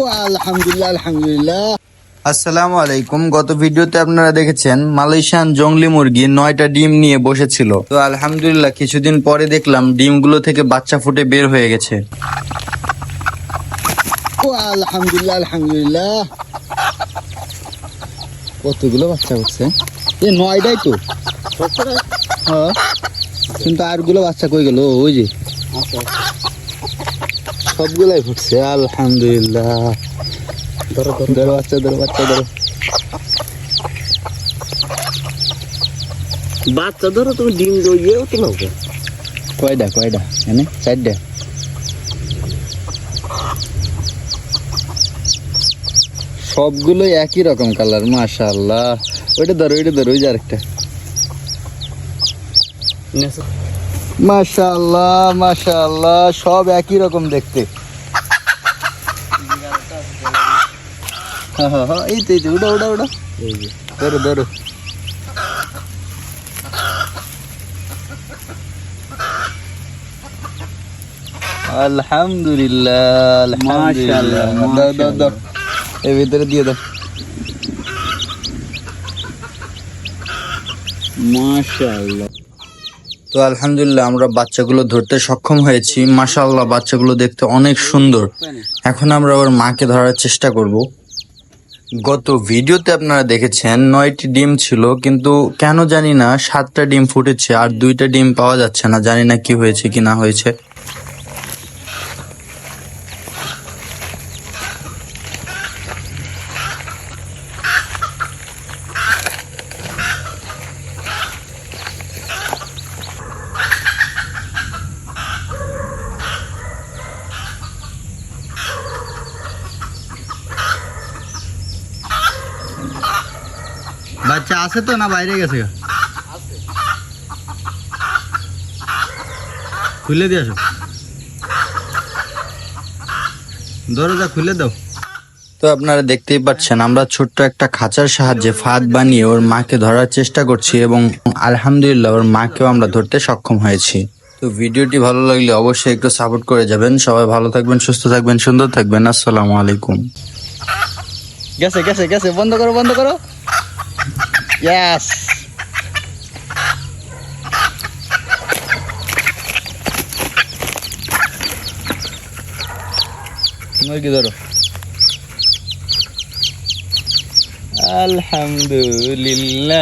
ও আলহামদুলিল্লাহ আলহামদুলিল্লাহ। আসসালামু আলাইকুম। গত ভিডিওতে আপনারা দেখেছেন মালয়েশিয়ান জংলি মুরগি নয়টা ডিম নিয়ে বসেছিল। তো আলহামদুলিল্লাহ কিছুদিন পরে দেখলাম ডিমগুলো থেকে বাচ্চা ফুটে বের হয়ে গেছে। আলহামদুলিল্লাহ আলহামদুলিল্লাহ। কতগুলো বাচ্চা উঠছে এ নয়টাই তো। হ্যাঁ। কিন্তু আরগুলো বাচ্চা কই গেল? ওই যে। সবগুলাই ফুটছে আলহামদুলিল্লাহ। ধরো ধরো বাচ্চা ধরো বাচ্চা ধরো। বাচ্চা ধরো তুমি ডিম দইয়েও তো নৌকা কয়টা কয়টা এনে চারটা সবগুলোই একই রকম কালার মাশাআল্লাহ। ওইটা ধরো ওইটা ধরো ওই যে আরেকটা। মাশাআল্লাহ মাশাআল্লাহ সব একই রকম দেখতে। হ্যাঁ হ্যাঁ হ্যাঁ এই তো এই তো ধরো ধরো। আলহামদুলিল্লাহ আলহামদুলিল্লাহ। দাও দাও দাও এর ভিতরে দিয়ে দাও। মাশাআল্লাহ। তো আলহামদুলিল্লাহ আমরা বাচ্চাগুলো ধরতে সক্ষম হয়েছি। মাশাআল্লাহ, বাচ্চাগুলো দেখতে অনেক সুন্দর। এখন আমরা ওর মাকে ধরার চেষ্টা করব। গত ভিডিওতে আপনারা দেখেছেন, নয়টি ডিম ছিল, কিন্তু কেন জানি না সাতটা ডিম ফুটেছে আর দুইটা ডিম পাওয়া যাচ্ছে না। জানি না কি হয়েছে, কি না হয়েছে। বাচ্চা আছে তো না বাইরে গেছে? খুলে দিয়ে আসো। দরজা খুলে দাও। তো আপনারা দেখতেই পাচ্ছেন আমরা ছোট্ট একটা খাঁচার সাহায্যে ফাঁদ বানিয়ে ওর মাকে ধরার চেষ্টা করছি এবং আলহামদুলিল্লাহ ওর মাকেও আমরা ধরতে সক্ষম হয়েছি। তো ভিডিওটি ভালো লাগলে অবশ্যই একটু সাপোর্ট করে যাবেন। সবাই ভালো থাকবেন সুস্থ থাকবেন সুন্দর থাকবেন। আসসালামু আলাইকুম। গেছে গেছে গেছে। বন্ধ করো বন্ধ করো। ইয়াস মুরগি ধরো আলহামদুলিল্লাহ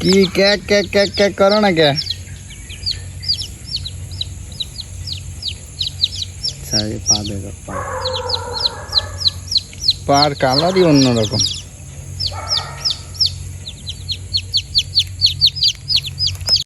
কি ক্যাক ক্যাক ক্যাক ক্যাক করো না সাইজে পা বেরো পা। পার কালারই অন্যরকম।